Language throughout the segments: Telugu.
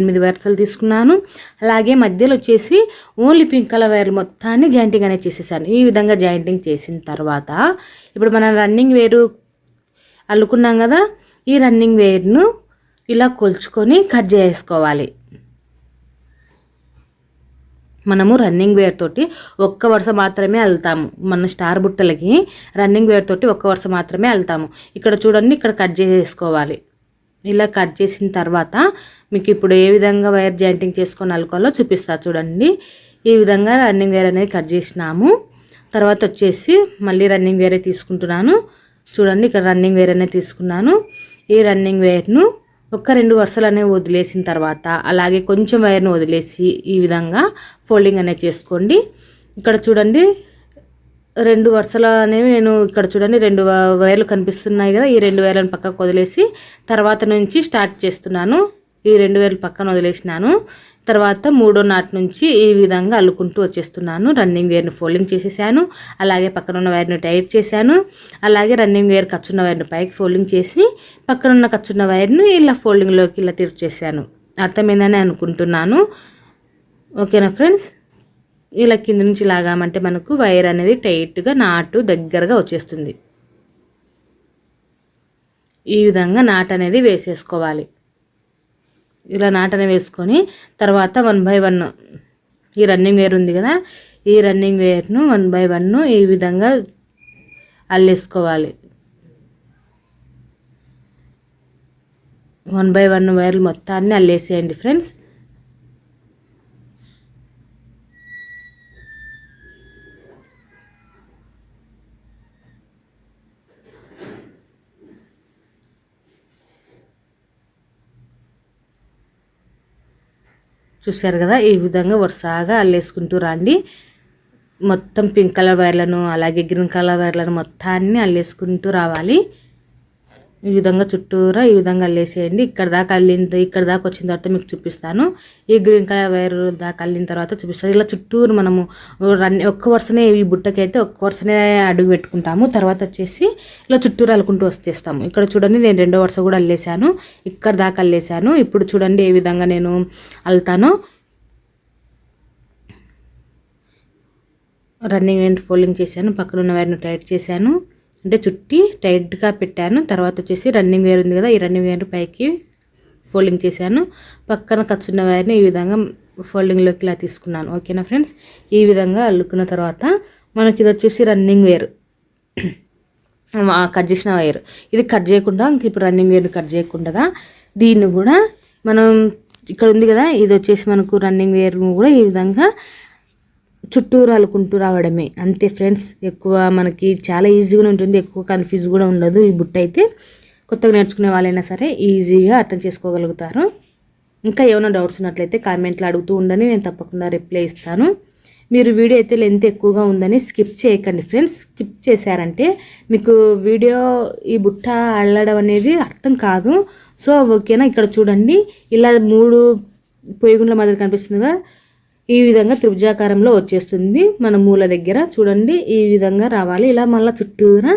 ఎనిమిది వరసలు తీసుకున్నాను. అలాగే మధ్యలో వచ్చేసి ఓన్లీ పింక్ కలర్ వైర్లు మొత్తాన్ని జాయింటింగ్ అనేది చేసేసాను. ఈ విధంగా జాయింటింగ్ చేసిన తర్వాత ఇప్పుడు మనం రన్నింగ్ వేరు అల్లుకున్నాం కదా ఈ రన్నింగ్ వేర్ను ఇలా కొలుచుకొని కట్ చేసుకోవాలి. మనము రన్నింగ్ వేర్ తోటి ఒక్క వరుస మాత్రమే వెళ్తాము మన స్టార్ బుట్టలకి రన్నింగ్ వేర్ తోటి ఒక్క వరుస మాత్రమే వెళ్తాము ఇక్కడ చూడండి ఇక్కడ కట్ చేసేసుకోవాలి ఇలా కట్ చేసిన తర్వాత మీకు ఇప్పుడు ఏ విధంగా వైర్ జాయింటింగ్ చేసుకొని అల్లుకోవాలో చూపిస్తా చూడండి. ఈ విధంగా రన్నింగ్ వేర్ అనేది కట్ చేసినాము. తర్వాత వచ్చేసి మళ్ళీ రన్నింగ్ వేరే తీసుకుంటున్నాను. చూడండి ఇక్కడ రన్నింగ్ వేర్ అనేది తీసుకున్నాను. ఈ రన్నింగ్ వేర్ను ఒక్క రెండు వరుసలు అనేవి వదిలేసిన తర్వాత అలాగే కొంచెం వైర్ను వదిలేసి ఈ విధంగా ఫోల్డింగ్ అనేది చేసుకోండి. ఇక్కడ చూడండి రెండు వరుసలు అనేవి నేను ఇక్కడ చూడండి రెండు వైర్లు కనిపిస్తున్నాయి కదా ఈ రెండు వైర్లను పక్కకు వదిలేసి తర్వాత నుంచి స్టార్ట్ చేస్తున్నాను. ఈ రెండు వేలు పక్కన వదిలేసినాను. తర్వాత మూడో నాటి నుంచి ఈ విధంగా అల్లుకుంటూ వచ్చేస్తున్నాను. రన్నింగ్ వేర్ని ఫోల్డింగ్ చేసేసాను. అలాగే పక్కన ఉన్న వైర్ని టైట్ చేశాను. అలాగే రన్నింగ్ వేర్ ఖర్చున్న వైర్ని పైకి ఫోల్డింగ్ చేసి పక్కన ఉన్న ఖర్చున్న వైర్ను ఇలా ఫోల్డింగ్లోకి ఇలా తీర్చేసాను అర్థమైందని అనుకుంటున్నాను. ఓకేనా ఫ్రెండ్స్? ఇలా కింద నుంచి లాగామంటే మనకు వైర్ అనేది టైట్గా నాటు దగ్గరగా వచ్చేస్తుంది. ఈ విధంగా నాట్ అనేది వేసేసుకోవాలి. ఇలా నాటన వేసుకొని తర్వాత వన్ బై వన్ ఈ రన్నింగ్ వేర్ ఉంది కదా ఈ రన్నింగ్ వేర్ను వన్ బై వన్ ఈ విధంగా అల్లేసుకోవాలి. వన్ బై వన్ వైర్లు మొత్తాన్ని అల్లేసేయండి ఫ్రెండ్స్ చూశారు కదా ఈ విధంగా వరుసగా అల్లేసుకుంటూ రండి. మొత్తం పింక్ కలర్ వైర్లను అలాగే గ్రీన్ కలర్ వైర్లను మొత్తాన్ని అల్లేసుకుంటూ రావాలి. ఈ విధంగా చుట్టూరా ఈ విధంగా అల్లేసేయండి. ఇక్కడ దాకా అల్లింది ఇక్కడ దాకా వచ్చిన తర్వాత మీకు చూపిస్తాను. ఈ గ్రీన్ కలర్ వైర్ దాకా అల్లిన తర్వాత చూపిస్తాను. ఇలా చుట్టూరు మనము రన్ ఒక్క వరుసనే ఈ బుట్టకైతే ఒక్క వరుసనే అడుగు పెట్టుకుంటాము. తర్వాత వచ్చేసి ఇలా చుట్టూరు అల్లుకుంటూ వచ్చేస్తాము. ఇక్కడ చూడండి నేను రెండో వరుస కూడా అల్లేసాను ఇక్కడ దాకా అల్లేసాను ఇప్పుడు చూడండి ఏ విధంగా నేను అల్లుతానో రన్నింగ్ అండ్ ఫోల్డింగ్ చేశాను. పక్కన ఉన్న వైర్ను టైట్ చేశాను. అంటే చుట్టి టైట్గా పెట్టాను. తర్వాత వచ్చేసి రన్నింగ్ వేర్ ఉంది కదా ఈ రన్నింగ్ వేర్ పైకి ఫోల్డింగ్ చేశాను. పక్కన ఖర్చున్న వైర్ని ఈ విధంగా ఫోల్డింగ్లోకి ఇలా తీసుకున్నాను. ఓకేనా ఫ్రెండ్స్ ఈ విధంగా అల్లుకున్న తర్వాత మనకి ఇది వచ్చేసి రన్నింగ్ వేర్ కట్ చేసిన వైర్ ఇది కట్ చేయకుండా ఇంక ఇప్పుడు రన్నింగ్ వేర్ని కట్ చేయకుండా దీన్ని కూడా మనం ఇక్కడ ఉంది కదా ఇది వచ్చేసి మనకు రన్నింగ్ వేర్ కూడా ఈ విధంగా చుట్టూరు అలుకుంటూ రావడమే అంతే ఫ్రెండ్స్ ఎక్కువ మనకి చాలా ఈజీగా ఉంటుంది ఎక్కువ కన్ఫ్యూజ్ కూడా ఉండదు ఈ బుట్ట అయితే. కొత్తగా నేర్చుకునే వాళ్ళైనా సరే ఈజీగా అర్థం చేసుకోగలుగుతారు. ఇంకా ఏమైనా డౌట్స్ ఉన్నట్లయితే కామెంట్లో అడుగుతూ ఉండని నేను తప్పకుండా రిప్లై ఇస్తాను. మీరు వీడియో అయితే లెంత్ ఎక్కువగా ఉందని స్కిప్ చేయకండి ఫ్రెండ్స్. స్కిప్ చేశారంటే మీకు వీడియో ఈ బుట్ట అల్లడం అనేది అర్థం కాదు. సో ఓకేనా? ఇక్కడ చూడండి ఇలా మూడు పొయ్యిగుండ్ల మాదిరి కనిపిస్తుందిగా ఈ విధంగా త్రిభుజాకారంలో వచ్చేస్తుంది మన మూల దగ్గర. చూడండి ఈ విధంగా రావాలి. ఇలా మళ్ళీ చుట్టూరా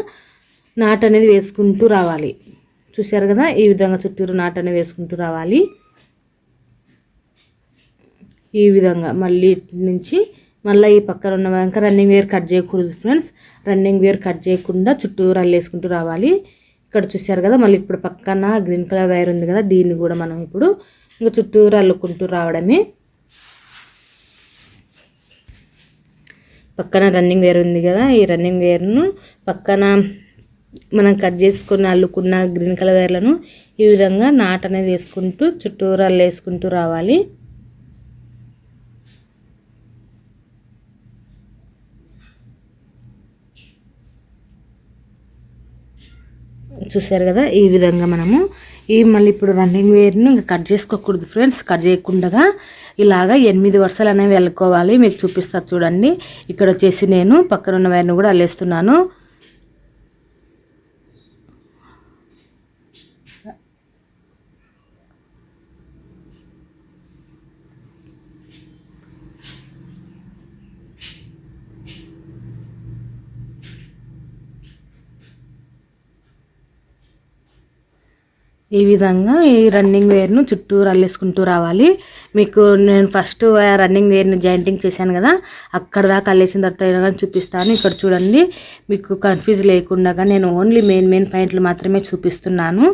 నాట్ అనేది వేసుకుంటూ రావాలి. చూశారు కదా ఈ విధంగా చుట్టూరు నాట్ అనేది వేసుకుంటూ రావాలి. ఈ విధంగా మళ్ళీ నుంచి మళ్ళీ ఈ పక్కన ఉన్న వంక రన్నింగ్ వేర్ కట్ చేయకూడదు ఫ్రెండ్స్ రన్నింగ్ వేర్ కట్ చేయకుండా చుట్టూ రల్లేసుకుంటూ రావాలి. ఇక్కడ చూశారు కదా మళ్ళీ ఇప్పుడు పక్కన గ్రీన్ కలర్ వైర్ ఉంది కదా దీన్ని కూడా మనం ఇప్పుడు ఇంకా చుట్టూరు అల్లుకుంటూ రావడమే. పక్కన రన్నింగ్ వేర్ ఉంది కదా ఈ రన్నింగ్ వేర్ను పక్కన మనం కట్ చేసుకుని అల్లుకున్న గ్రీన్ కలర్ వేర్లను ఈ విధంగా నాట్ అనేది వేసుకుంటూ చుట్టూరాలు వేసుకుంటూ రావాలి. చూసారు కదా? ఈ విధంగా మనము ఈ మళ్ళీ ఇప్పుడు రన్నింగ్ వేర్ను ఇంకా కట్ చేసుకోకూడదు ఫ్రెండ్స్ కట్ చేయకుండా ఇలాగా ఎనిమిది వరుసలు అనేవి వెళ్ళుకోవాలి మీకు చూపిస్తా చూడండి. ఇక్కడ వచ్చేసి నేను పక్కన ఉన్న వైర్ను కూడా అల్లేస్తున్నాను. ఈ విధంగా ఈ రన్నింగ్ వేర్ను చుట్టూ అల్లేసుకుంటూ రావాలి. మీకు నేను ఫస్ట్ రన్నింగ్ వేర్ని జాయింటింగ్ చేశాను కదా అక్కడ దాకా అల్లేసిన తర్వాత కానీ చూపిస్తాను. ఇక్కడ చూడండి మీకు కన్ఫ్యూజ్ లేకుండా నేను ఓన్లీ మెయిన్ మెయిన్ పాయింట్లు మాత్రమే చూపిస్తున్నాను.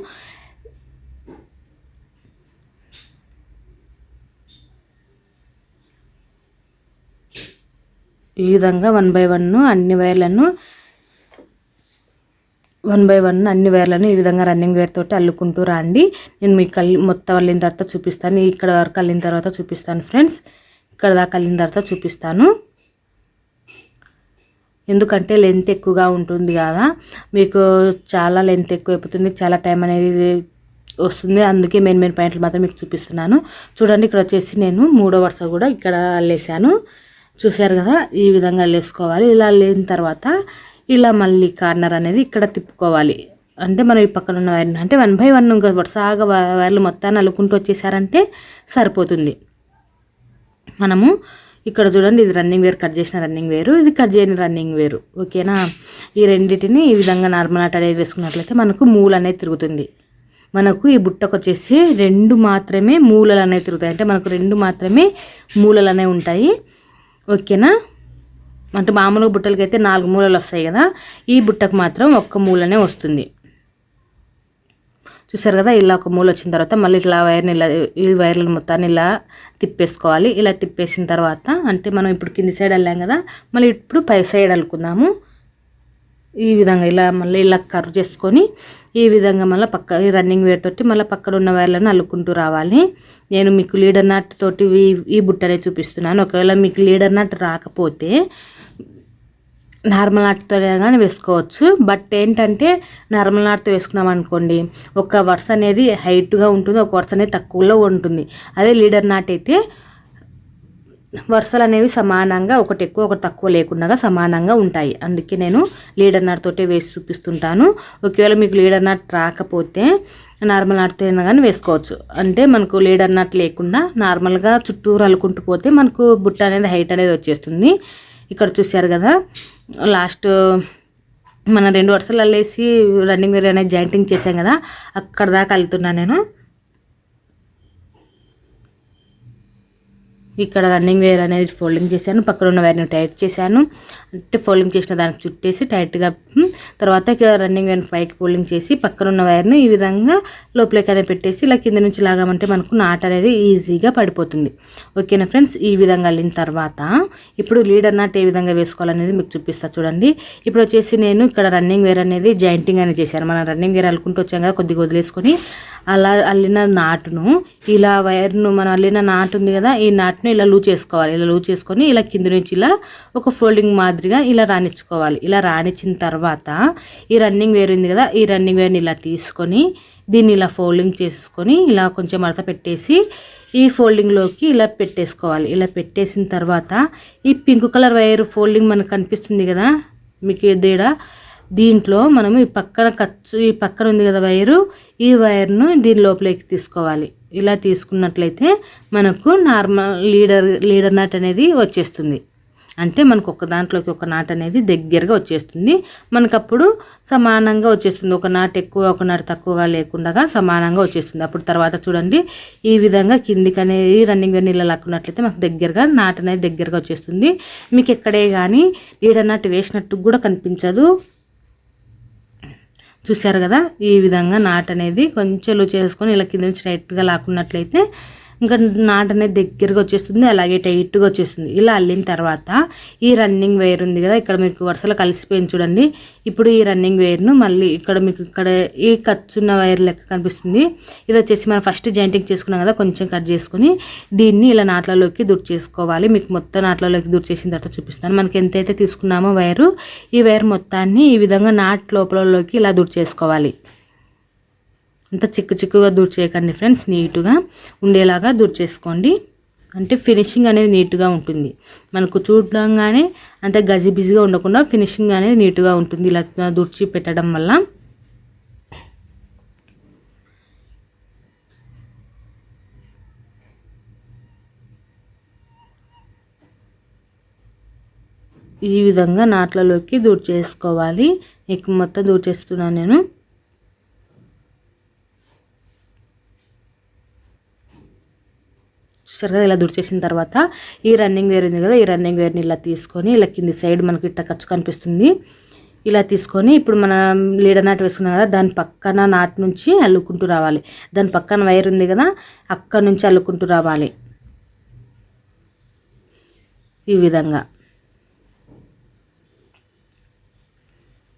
ఈ విధంగా వన్ బై వన్ అన్ని వైర్లను వన్ బై వన్ అన్ని వైర్లను ఈ విధంగా రన్నింగ్ వేర్ తోటి అల్లుకుంటూ రండి. నేను మీకు కల్ మొత్తం అల్లిన తర్వాత చూపిస్తాను. ఇక్కడ వరకు అల్లిన తర్వాత చూపిస్తాను ఫ్రెండ్స్. ఇక్కడ దాకా అల్లిన తర్వాత చూపిస్తాను. ఎందుకంటే లెంత్ ఎక్కువగా ఉంటుంది కదా. మీకు చాలా లెంత్ ఎక్కువ అయిపోతుంది చాలా టైం అనేది వస్తుంది. అందుకే మెయిన్ మెయిన్ పాయింట్లు మాత్రం మీకు చూపిస్తున్నాను. చూడండి ఇక్కడ వచ్చేసి నేను మూడో వరుస కూడా ఇక్కడ అల్లేసాను చూశారు కదా? ఈ విధంగా అల్లేసుకోవాలి. ఇలా అల్లిన తర్వాత ఇలా మళ్ళీ కార్నర్ అనేది ఇక్కడ తిప్పుకోవాలి. అంటే మనం ఈ పక్కన ఉన్న వైర్ని అంటే వన్ బై వన్ ఇంకా వరుసగా వైర్లు మొత్తాన్ని అల్లుకుంటూ వచ్చేసారంటే సరిపోతుంది. మనము ఇక్కడ చూడండి ఇది రన్నింగ్ వేర్ కట్ చేసిన రన్నింగ్ వేరు ఇది కట్ చేయని రన్నింగ్ వేరు ఓకేనా? ఈ రెండింటిని ఈ విధంగా నార్మల్ ఆట అనేది వేసుకున్నట్లయితే మనకు మూలు అనేది తిరుగుతుంది. మనకు ఈ బుట్టకు వచ్చేసి రెండు మాత్రమే మూలలు అనేవి తిరుగుతాయి. అంటే మనకు రెండు మాత్రమే మూలలు అనేవి ఉంటాయి. ఓకేనా? అంటే మామూలుగా బుట్టలకి అయితే నాలుగు మూలలు వస్తాయి కదా ఈ బుట్టకు మాత్రం ఒక్క మూలనే వస్తుంది. చూసారు కదా ఇలా ఒక మూల వచ్చిన తర్వాత మళ్ళీ ఇట్లా వైర్ని ఇలా ఈ వైర్లను మొత్తాన్ని ఇలా తిప్పేసుకోవాలి. ఇలా తిప్పేసిన తర్వాత అంటే మనం ఇప్పుడు కింది సైడ్ వెళ్ళాం కదా మళ్ళీ ఇప్పుడు పై సైడ్ అల్లుకుందాము. ఈ విధంగా ఇలా మళ్ళీ ఇలా కర్వ్ చేసుకొని ఈ విధంగా మళ్ళీ పక్క ఈ రన్నింగ్ వేర్ తోటి మళ్ళీ పక్కన ఉన్న వైర్లను అల్లుకుంటూ రావాలి. నేను మీకు లీడర్ నాట్ తోటి ఈ బుట్టనే చూపిస్తున్నాను. ఒకవేళ మీకు లీడర్ నాట్ రాకపోతే నార్మల్ నాటుతోనే కానీ వేసుకోవచ్చు. బట్ ఏంటంటే నార్మల్ నాటుతో వేసుకున్నాం అనుకోండి ఒక వరుస అనేది హైట్గా ఉంటుంది ఒక వరుస అనేది తక్కువలో ఉంటుంది. అదే లీడర్ నాట్ అయితే వరుసలు అనేవి సమానంగా ఒకటి ఎక్కువ ఒకటి తక్కువ లేకుండా సమానంగా ఉంటాయి. అందుకే నేను లీడర్ నాట్ తోటే వేసి చూపిస్తుంటాను. ఒకవేళ మీకు లీడర్ నాట్ రాకపోతే నార్మల్ నాటుతో కానీ వేసుకోవచ్చు. అంటే మనకు లీడర్ నాట్ లేకుండా నార్మల్గా చుట్టూరు అల్లుకుంటూ పోతే మనకు బుట్ట అనేది హైట్ అనేది వచ్చేస్తుంది. ఇక్కడ చూశారు కదా లాస్ట్ మన రెండు వరుసలు అల్లేసి రన్నింగ్ వేర్ అనేది జాయింటింగ్ చేసాం కదా అక్కడ దాకా వెళ్తున్నాను నేను. ఇక్కడ రన్నింగ్ వేర్ అనేది ఫోల్డింగ్ చేశాను. పక్కన ఉన్న వేర్ని టైట్ చేశాను. అంటే ఫోల్డింగ్ చేసిన దానికి చుట్టేసి టైట్గా తర్వాత రన్నింగ్ వేర్ని పైకి ఫోల్డింగ్ చేసి పక్కన ఉన్న వైర్ని ఈ విధంగా లోపలికి అనేది పెట్టేసి ఇలా కింద నుంచి లాగామంటే మనకు నాట్ అనేది ఈజీగా పడిపోతుంది. ఓకేనా ఫ్రెండ్స్ ఈ విధంగా వెళ్ళిన తర్వాత ఇప్పుడు లీడర్ నాట్ ఏ విధంగా వేసుకోవాలనేది మీకు చూపిస్తా చూడండి. ఇప్పుడు వచ్చేసి నేను ఇక్కడ రన్నింగ్ వేర్ అనేది జాయింటింగ్ అనేది చేశాను. మనం రన్నింగ్ వేర్ అల్లుకుంటూ వచ్చాం కదా కొద్దిగా వదిలేసుకొని అలా అల్లిన నాటును ఇలా వైర్ను మనం అల్లిన నాటు ఉంది కదా ఈ నాట్ నాటును ఇలా లూ చేసుకోవాలి. ఇలా లూజ్ చేసుకొని ఇలా కింద నుంచి ఇలా ఒక ఫోల్డింగ్ మాదిరిగా ఇలా రాణించుకోవాలి. ఇలా రాణించిన తర్వాత ఈ రన్నింగ్ వేర్ ఉంది కదా ఈ రన్నింగ్ వేర్ని ఇలా తీసుకొని దీన్ని ఇలా ఫోల్డింగ్ చేసుకొని ఇలా కొంచెం మడత పెట్టేసి ఈ ఫోల్డింగ్లోకి ఇలా పెట్టేసుకోవాలి. ఇలా పెట్టేసిన తర్వాత ఈ పింక్ కలర్ వైర్ ఫోల్డింగ్ మనకు కనిపిస్తుంది కదా మీకు దేడ దీంట్లో మనము ఈ పక్కన ఖర్చు ఈ పక్కన ఉంది కదా వైరు ఈ వైర్ను దీని లోపలికి తీసుకోవాలి. ఇలా తీసుకున్నట్లయితే మనకు నార్మల్ లీడర్ లీడర్ నాట్ అనేది వచ్చేస్తుంది. అంటే మనకు ఒక దాంట్లోకి ఒక నాట్ అనేది దగ్గరగా వచ్చేస్తుంది. మనకు అప్పుడు సమానంగా వచ్చేస్తుంది. ఒక నాట్ ఎక్కువ ఒక నాట్ తక్కువగా లేకుండా సమానంగా వచ్చేస్తుంది. అప్పుడు తర్వాత చూడండి ఈ విధంగా కిందికి అనేది రన్నింగ్ నీళ్ళ లాక్కున్నట్లయితే మనకు దగ్గరగా నాట్ అనేది దగ్గరగా వచ్చేస్తుంది. మీకు ఎక్కడే కానీ లీడర్ నాట్ వేసినట్టు కూడా కనిపించదు. చూశారు కదా? ఈ విధంగా నాట్ అనేది కొంచెం చేసుకొని ఇలా కింద నుంచి టైట్గా లాక్కున్నట్లయితే ఇంకా నాట్ అనేది దగ్గరగా వచ్చేస్తుంది అలాగే టైట్గా వచ్చేస్తుంది. ఇలా అల్లిన తర్వాత ఈ రన్నింగ్ వైర్ ఉంది కదా ఇక్కడ మీకు వరుసలో కలిసిపోయింది చూడండి. ఇప్పుడు ఈ రన్నింగ్ వైర్ను మళ్ళీ ఇక్కడ మీకు ఇక్కడ ఈ ఖర్చున్న వైర్ లెక్క కనిపిస్తుంది. ఇది వచ్చేసి మనం ఫస్ట్ జాయింటింగ్ చేసుకున్నాం కదా కొంచెం కట్ చేసుకుని దీన్ని ఇలా నాట్లలోకి దుడ్డు చేసుకోవాలి. మీకు మొత్తం నాట్లలోకి దుడ్డు చేసిన తర్వాత చూపిస్తాను. మనకి ఎంతైతే తీసుకున్నామో వైరు ఈ వైర్ మొత్తాన్ని ఈ విధంగా నాట్ లోపలలోకి ఇలా దుడ్డు చేసుకోవాలి. అంత చిక్కు చిక్కుగా దూర్ చేయకండి ఫ్రెండ్స్ నీట్గా ఉండేలాగా దూర్ చేసుకోండి అంటే ఫినిషింగ్ అనేది నీట్గా ఉంటుంది. మనకు చూడంగానే అంత గజిబిజిగా ఉండకుండా ఫినిషింగ్ అనేది నీట్గా ఉంటుంది. ఇలా దుర్చి పెట్టడం వల్ల ఈ విధంగా నాట్లలోకి దూర్ చేసుకోవాలి ఎక్కువ మొత్తం దూర్ చేస్తున్నాను నేను. చూసారు కదా ఇలా దుడిచేసిన తర్వాత ఈ రన్నింగ్ వేర్ ఉంది కదా ఈ రన్నింగ్ వేర్ని ఇలా తీసుకొని ఇలా కింది సైడ్ మనకి ఇట్ట ఖర్చు కనిపిస్తుంది. ఇలా తీసుకొని ఇప్పుడు మనం లీడర్ నాటు వేసుకున్నాం కదా దాని పక్కన నాటు నుంచి అల్లుకుంటూ రావాలి. దాని పక్కన వైర్ ఉంది కదా అక్కడ నుంచి అల్లుకుంటూ రావాలి. ఈ విధంగా.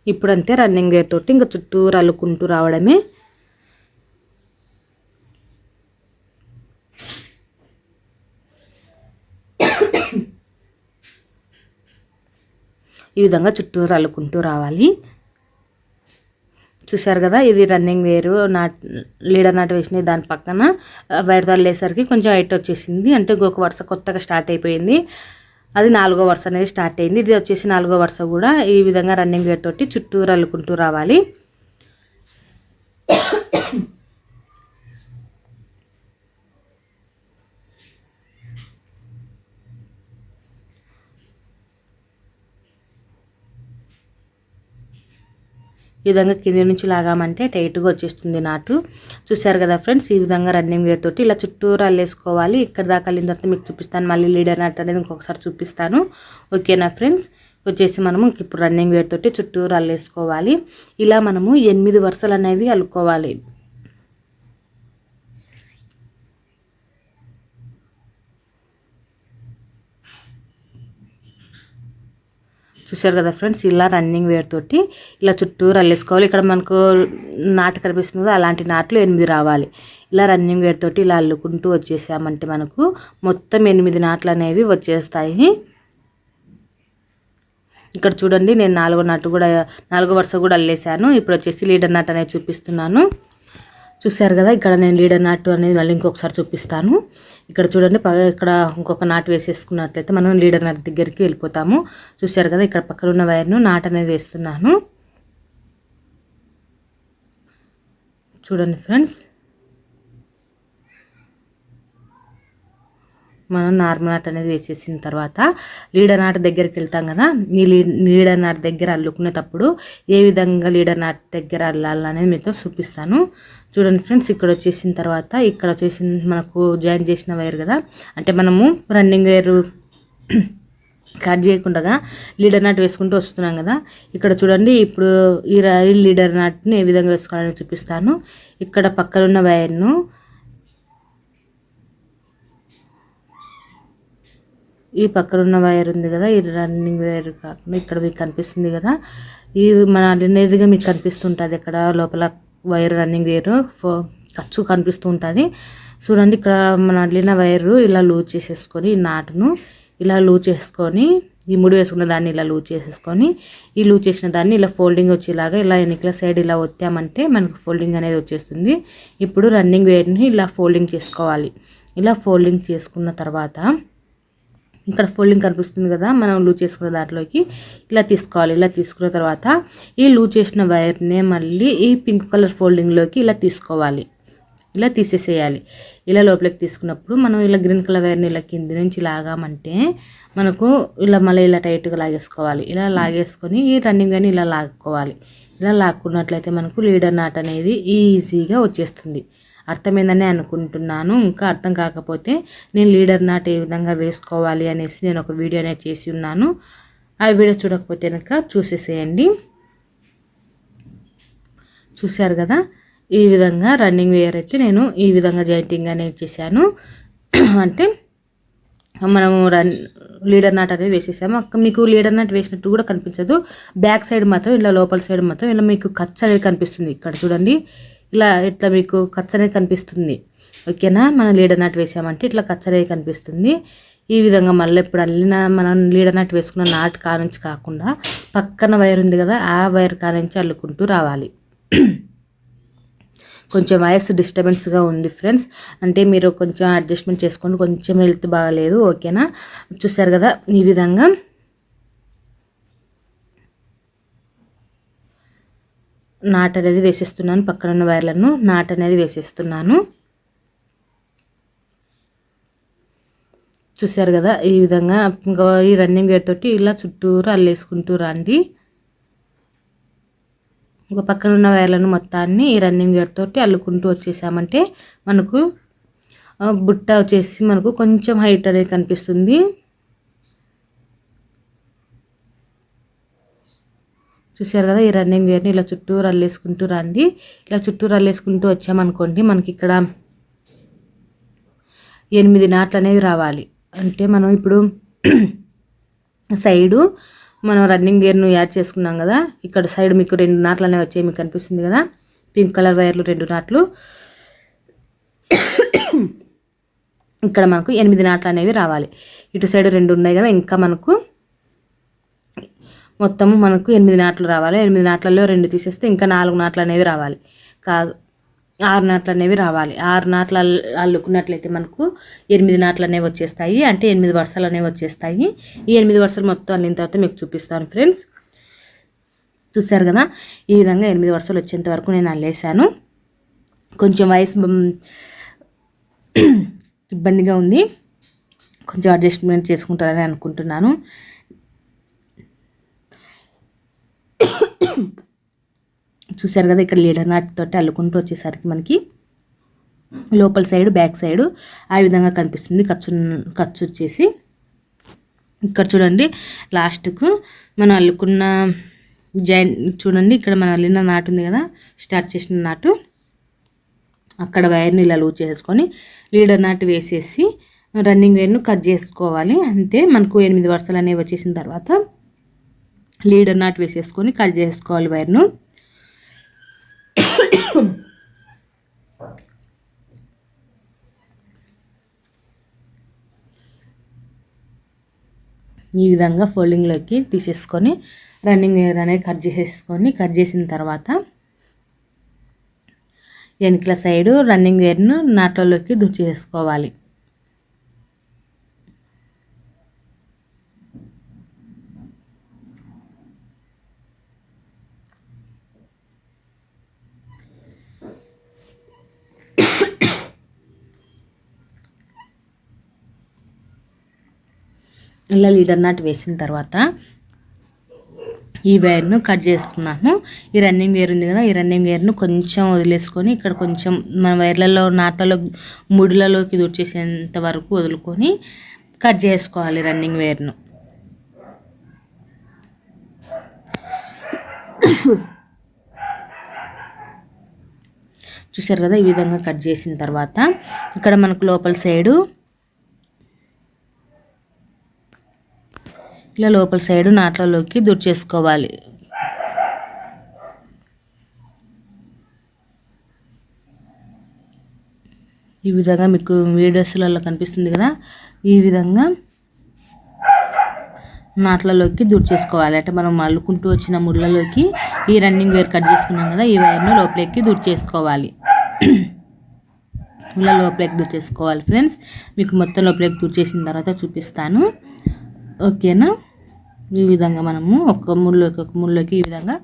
ఇప్పుడంతే రన్నింగ్ వేర్ తోటి ఇంకా చుట్టూరు అల్లుకుంటూ రావడమే ఈ విధంగా చుట్టూరు అల్లుకుంటూ రావాలి. చూశారు కదా ఇది రన్నింగ్ వేరు నాట్ లీడర్ నాట్ వేసినవి దాని పక్కన వైర్ తల్లేసరికి కొంచెం హైట్ వచ్చేసింది. అంటే ఇంకొక వరుస కొత్తగా స్టార్ట్ అయిపోయింది. అది నాలుగో వరుస అనేది స్టార్ట్ అయింది. ఇది వచ్చేసి నాలుగో వరుస కూడా ఈ విధంగా రన్నింగ్ వేర్ తోటి చుట్టూరు అల్లుకుంటూ రావాలి. ఈ విధంగా కింది నుంచి లాగామంటే టైట్గా వచ్చేస్తుంది నాటు. చూసారు కదా ఫ్రెండ్స్ ఈ విధంగా రన్నింగ్ వేర్ తోటి ఇలా చుట్టూరు అల్లేసుకోవాలి. ఇక్కడ దాకా వెళ్ళిన తర్వాత మీకు చూపిస్తాను మళ్ళీ లీడర్ నాట్ అనేది ఇంకొకసారి చూపిస్తాను. ఓకేనా ఫ్రెండ్స్? వచ్చేసి మనము ఇప్పుడు రన్నింగ్ వేర్ తోటి చుట్టూరు అల్లేసుకోవాలి. ఇలా మనము ఎనిమిది వరుసలు అనేవి అల్లుకోవాలి. చూసారు కదా ఫ్రెండ్స్? ఇలా రన్నింగ్ వేర్ తోటి ఇలా చుట్టూరు అల్లేసుకోవాలి. ఇక్కడ మనకు నాటు కనిపిస్తుంది. అలాంటి నాట్లు ఎనిమిది రావాలి. ఇలా రన్నింగ్ వేర్ తోటి ఇలా అల్లుకుంటూ వచ్చేసామంటే మనకు మొత్తం ఎనిమిది నాట్లు అనేవి వచ్చేస్తాయి. ఇక్కడ చూడండి నేను నాలుగో నాటు కూడా నాలుగో వరుస కూడా అల్లేసాను ఇప్పుడు వచ్చేసి లీడర్ నాట్ అనేది చూపిస్తున్నాను. చూశారు కదా ఇక్కడ నేను లీడర్ నాటు అనేది మళ్ళీ ఇంకొకసారి చూపిస్తాను. ఇక్కడ చూడండి ఇక్కడ ఇంకొక నాటు వేసేసుకున్నట్లయితే మనం లీడర్ నాటు దగ్గరికి వెళ్ళిపోతాము. చూశారు కదా ఇక్కడ పక్కన ఉన్న వైర్ను నాటు అనేది వేస్తున్నాను. చూడండి ఫ్రెండ్స్ మనం నార్మల్ నాట్ అనేది వేసేసిన తర్వాత లీడర్ నాట్ దగ్గరికి వెళ్తాం కదా ఈ లీడర్ నాట్ దగ్గర అల్లుకునేటప్పుడు ఏ విధంగా లీడర్ నాట్ దగ్గర అల్లాలనేది మీతో చూపిస్తాను. చూడండి ఫ్రెండ్స్ ఇక్కడ వచ్చేసిన తర్వాత ఇక్కడ వచ్చేసి మనకు జాయిన్ చేసిన వైర్ కదా. అంటే మనము రన్నింగ్ వైర్ కట్ చేయకుండా లీడర్ నాట్ వేసుకుంటూ వస్తున్నాం కదా. ఇక్కడ చూడండి ఇప్పుడు ఈ లీడర్ నాట్ని ఏ విధంగా వేసుకోవాలని చూపిస్తాను. ఇక్కడ పక్కనున్న వైర్ను ఈ పక్కన ఉన్న వైర్ ఉంది కదా ఈ రన్నింగ్ వైర్ కాకుండా ఇక్కడ మీకు కనిపిస్తుంది కదా. ఈ మన అడినదిగా మీకు కనిపిస్తుంటుంది ఇక్కడ లోపల వైర్ రన్నింగ్ వైర్ ఖర్చు కనిపిస్తూ ఉంటుంది. చూడండి ఇక్కడ మన అల్లిన వైరు ఇలా లూజ్ చేసేసుకొని నాటును ఇలా లూజ్ చేసుకొని ఈ ముడి వేసుకున్న దాన్ని ఇలా లూజ్ చేసేసుకొని ఈ లూజ్ చేసిన దాన్ని ఇలా ఫోల్డింగ్ వచ్చేలాగా ఇలా వెనకల సైడ్ ఇలా వచ్చామంటే మనకు ఫోల్డింగ్ అనేది వచ్చేస్తుంది. ఇప్పుడు రన్నింగ్ వేర్ని ఇలా ఫోల్డింగ్ చేసుకోవాలి. ఇలా ఫోల్డింగ్ చేసుకున్న తర్వాత ఇక్కడ ఫోల్డింగ్ కనిపిస్తుంది కదా మనం లూజ్ చేసుకున్న దాంట్లోకి. ఇలా తీసుకోవాలి ఇలా తీసుకున్న తర్వాత ఈ లూజ్ చేసిన వైర్నే మళ్ళీ ఈ పింక్ కలర్ ఫోల్డింగ్లోకి ఇలా తీసుకోవాలి. ఇలా తీసేసేయాలి. ఇలా లోపలికి తీసుకున్నప్పుడు మనం ఇలా గ్రీన్ కలర్ వైర్ని ఇలా కింది నుంచి లాగామంటే మనకు ఇలా మళ్ళీ ఇలా టైట్గా లాగేసుకోవాలి. ఇలా లాగేసుకొని ఈ రన్నింగ్ అని ఇలా లాక్కోవాలి. ఇలా లాక్కున్నట్లయితే మనకు లీడర్ నాట్ అనేది ఈజీగా వచ్చేస్తుంది. అర్థమైందని అనుకుంటున్నాను. ఇంకా అర్థం కాకపోతే నేను లీడర్ నాట్ ఏ విధంగా వేసుకోవాలి అనేసి నేను ఒక వీడియో అనేది చేసి ఉన్నాను. ఆ వీడియో చూడకపోతే కనుక చూసేసేయండి. చూశారు కదా? ఈ విధంగా రన్నింగ్ వేయర్ అయితే నేను ఈ విధంగా జాయింటింగ్ అనేది చేశాను. అంటే మనము రన్ లీడర్ నాట్ అనేది వేసేసాము. మీకు లీడర్ నాట్ వేసినట్టు కూడా కనిపించదు. బ్యాక్ సైడ్ మాత్రం ఇలా లోపల సైడ్ మాత్రం ఇలా మీకు ఖర్చు అనేది కనిపిస్తుంది. ఇక్కడ చూడండి. ఇలా ఇట్లా మీకు కచ్చనే కనిపిస్తుంది. ఓకేనా? మనం లీడర్ నాట్ వేసామంటే ఇట్లా కచ్చనే కనిపిస్తుంది. ఈ విధంగా మళ్ళీ ఇప్పుడు అల్లిన మనం లీడర్ నాట్ వేసుకున్న నాటు కానుంచి కాకుండా పక్కన వైర్ ఉంది కదా ఆ వైర్ కానుంచి అల్లుకుంటూ రావాలి. కొంచెం వాయిస్ డిస్టర్బెన్స్గా ఉంది ఫ్రెండ్స్ అంటే మీరు కొంచెం అడ్జస్ట్మెంట్ చేసుకోండి. కొంచెం హెల్త్ బాగాలేదు. ఓకేనా? చూసారు కదా? ఈ విధంగా నాట్ అనేది వేసేస్తున్నాను పక్కన ఉన్న వైర్లను నాట్ అనేది వేసేస్తున్నాను. చూసారు కదా ఈ విధంగా ఇంకా ఈ రన్నింగ్ వేర్ తోటి ఇలా చుట్టూరు అల్లేసుకుంటూ రండి. ఒక పక్కన ఉన్న వైర్లను మొత్తాన్ని ఈ రన్నింగ్ వేర్ తోటి అల్లుకుంటూ వచ్చేసామంటే మనకు బుట్ట వచ్చేసి మనకు కొంచెం హైట్ అనేది కనిపిస్తుంది. చూసారు కదా ఈ రన్నింగ్ వేర్ని ఇలా చుట్టూ రల్లేసుకుంటూ రండి. ఇలా చుట్టూ రల్లేసుకుంటూ వచ్చామనుకోండి మనకి ఇక్కడ ఎనిమిది నాట్లు అనేవి రావాలి. అంటే మనం ఇప్పుడు సైడు మనం రన్నింగ్ గేర్ను యాడ్ చేసుకున్నాం కదా ఇక్కడ సైడ్ మీకు రెండు నాట్లు అనేవి వచ్చాయి మీకు కనిపిస్తుంది కదా. పింక్ కలర్ వైర్లు రెండు నాట్లు. ఇక్కడ మనకు ఎనిమిది నాట్లు అనేవి రావాలి. ఇటు సైడ్ రెండు ఉన్నాయి కదా ఇంకా మనకు మొత్తము మనకు ఎనిమిది నాట్లు రావాలి. ఎనిమిది నాట్లలో రెండు తీసేస్తే ఇంకా నాలుగు నాట్లు అనేవి రావాలి. కాదు ఆరు నాట్లు అనేవి రావాలి. ఆరు నాట్లు అల్లుకున్నట్లయితే మనకు ఎనిమిది నాట్లు అనేవి వచ్చేస్తాయి. అంటే ఎనిమిది వరుసలు అనేవి వచ్చేస్తాయి. ఈ ఎనిమిది వరుసలు మొత్తం అల్లిన తర్వాత మీకు చూపిస్తాను ఫ్రెండ్స్. చూసారు కదా? ఈ విధంగా ఎనిమిది వరుసలు వచ్చేంత వరకు నేను అల్లేసాను కొంచెం వయసు ఇబ్బందిగా ఉంది. కొంచెం అడ్జస్ట్మెంట్ చేసుకుంటారని అనుకుంటున్నాను. చూసారు కదా ఇక్కడ లీడర్ తోటి అల్లుకుంటూ వచ్చేసరికి మనకి లోపల సైడ్ బ్యాక్ సైడ్ ఆ విధంగా కనిపిస్తుంది. ఖర్చు ఖర్చు వచ్చేసి ఇక్కడ చూడండి లాస్ట్కు మనం అల్లుకున్న జాయిన్ చూడండి ఇక్కడ మనం అల్లిన నాటు ఉంది కదా స్టార్ట్ చేసిన నాటు. అక్కడ వైర్ని ఇలా లూజ్ చేసుకొని లీడర్ నాటు వేసేసి రన్నింగ్ వైర్ను కట్ చేసుకోవాలి. అంతే మనకు ఎనిమిది వరుసలు అనేవి వచ్చేసిన తర్వాత లీడర్ నాట్ వేసేసుకొని కట్ చేసుకోవాలి వైర్ను. ఈ విధంగా ఫోల్డింగ్లోకి తీసేసుకొని రన్నింగ్ వేర్ అనేది కట్ చేసేసుకొని కట్ చేసిన తర్వాత వెనుకల సైడు రన్నింగ్ వేర్ను నాట్లలోకి దుర్చి ఇలా లీడర్ నాట్ వేసిన తర్వాత ఈ వైర్ను కట్ చేస్తున్నాము ఈ రన్నింగ్ వేర్ ఉంది కదా ఈ రన్నింగ్ వేర్ను కొంచెం వదిలేసుకొని ఇక్కడ కొంచెం మన వైర్లలో నాట్లలో ముడులలోకి దూర్చేసేంత వరకు వదులుకొని కట్ చేసుకోవాలి రన్నింగ్ వేర్ను. చూసారు కదా ఈ విధంగా కట్ చేసిన తర్వాత ఇక్కడ మనకు లోపల సైడు ఇలా లోపల సైడు నాట్లలోకి దుర్చేసుకోవాలి ఈ విధంగా మీకు వీడియోస్లలో కనిపిస్తుంది కదా ఈ విధంగా నాట్లలోకి దుర్చేసుకోవాలి అంటే మనం మల్లుకుంటూ వచ్చిన ముళ్ళలోకి ఈ రన్నింగ్ వేర్ కట్ చేసుకున్నాం కదా ఈ వైర్ను లోపలికి దుర్చేసుకోవాలి ఇలా లోపలికి దుర్చేసుకోవాలి ఫ్రెండ్స్. మీకు మొత్తం లోపలికి దుర్చేసిన తర్వాత చూపిస్తాను. ఓకేనా? ఈ విధంగా మనము ఒక ముళ్ళకి ఒక ముళ్ళకి ఈ విధంగా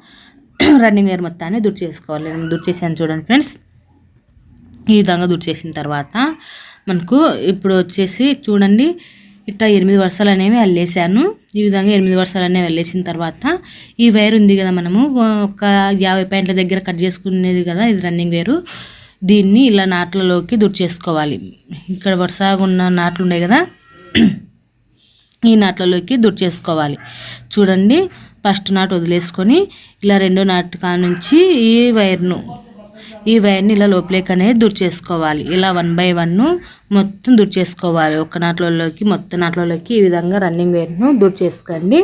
రన్నింగ్ వేర్ మొత్తాన్ని దుడి చేసుకోవాలి. నేను దుడి చేశాను చూడండి ఫ్రెండ్స్. ఈ విధంగా దుడి చేసిన తర్వాత మనకు ఇప్పుడు వచ్చేసి చూడండి ఇట్లా ఎనిమిది వర్షాలు అనేవి అల్లేసాను ఈ విధంగా ఎనిమిది వర్షాలు అనేవి వెళ్ళేసిన తర్వాత ఈ వైర్ ఉంది కదా మనము ఒక యాభై పాయింట్ల దగ్గర కట్ చేసుకునేది కదా ఇది రన్నింగ్ వేరు దీన్ని ఇలా నాట్లలోకి దుడి చేసుకోవాలి. ఇక్కడ వరుసగా ఉన్న నాట్లు ఉన్నాయి కదా. ఈ నాట్లలోకి దుర్చేసుకోవాలి చూడండి ఫస్ట్ నాట్ వదిలేసుకొని ఇలా రెండో నాటకా నుంచి ఈ వైర్ను ఈ వైర్ని ఇలా లోపలికి అనేది దుర్చేసుకోవాలి ఇలా వన్ బై వన్ మొత్తం దుర్చేసుకోవాలి ఒక నాట్లలోకి మొత్తం నాట్లలోకి ఈ విధంగా రన్నింగ్ వైర్ను దుర్చేసుకోండి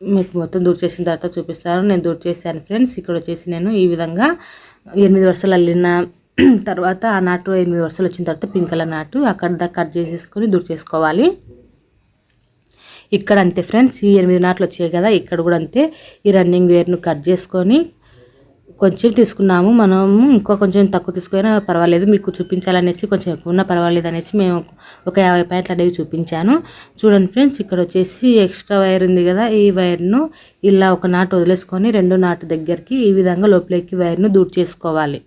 మీకు మొత్తం దూర్ చేసిన తర్వాత చూపిస్తాను. నేను దూర్ చేశాను ఫ్రెండ్స్. ఇక్కడ వచ్చేసి నేను ఈ విధంగా ఎనిమిది వర్షాలు అల్లిన తర్వాత ఆ నాటు ఎనిమిది వరుసలు వచ్చిన తర్వాత పింకల నాటు అక్కడ దాకా కట్ చేసేసుకొని దూర్ చేసుకోవాలి. ఇక్కడ అంతే ఫ్రెండ్స్ ఈ ఎనిమిది నాట్లు వచ్చాయి కదా ఇక్కడ కూడా అంతే. ఈ రన్నింగ్ వేర్ను కట్ చేసుకొని కొంచెం తీసుకున్నాము. మనము ఇంకో కొంచెం తక్కువ తీసుకున్నా పర్వాలేదు. మీకు చూపించాలనేసి కొంచెం ఎక్కువ ఉన్నా పర్వాలేదు అనేసి మేము ఒక యాభై ప్యాంట్లు అనేవి చూపించాను. చూడండి ఫ్రెండ్స్ ఇక్కడ వచ్చేసి ఎక్స్ట్రా వైర్ ఉంది కదా ఈ వైర్ను ఇలా ఒక నాటు వదిలేసుకొని రెండు నాటు దగ్గరికి ఈ విధంగా లోపలికి వైర్ను దూర్ చేసుకోవాలి.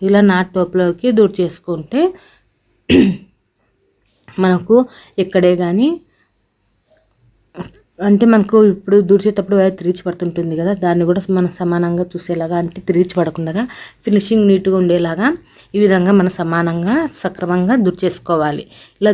ఇలా నాట్ టోప్లోకి దూర్ చేసుకుంటే మనకు ఇక్కడే కానీ అంటే మనకు ఇప్పుడు దూర్చేటప్పుడు వైర్ తిరిగి పడుతుంటుంది కదా దాన్ని కూడా మనం సమానంగా చూసేలాగా అంటే తిరిగి పడకుండా ఫినిషింగ్ నీట్గా ఉండేలాగా ఈ విధంగా మనం సమానంగా సక్రమంగా దుడిచేసుకోవాలి ఇలా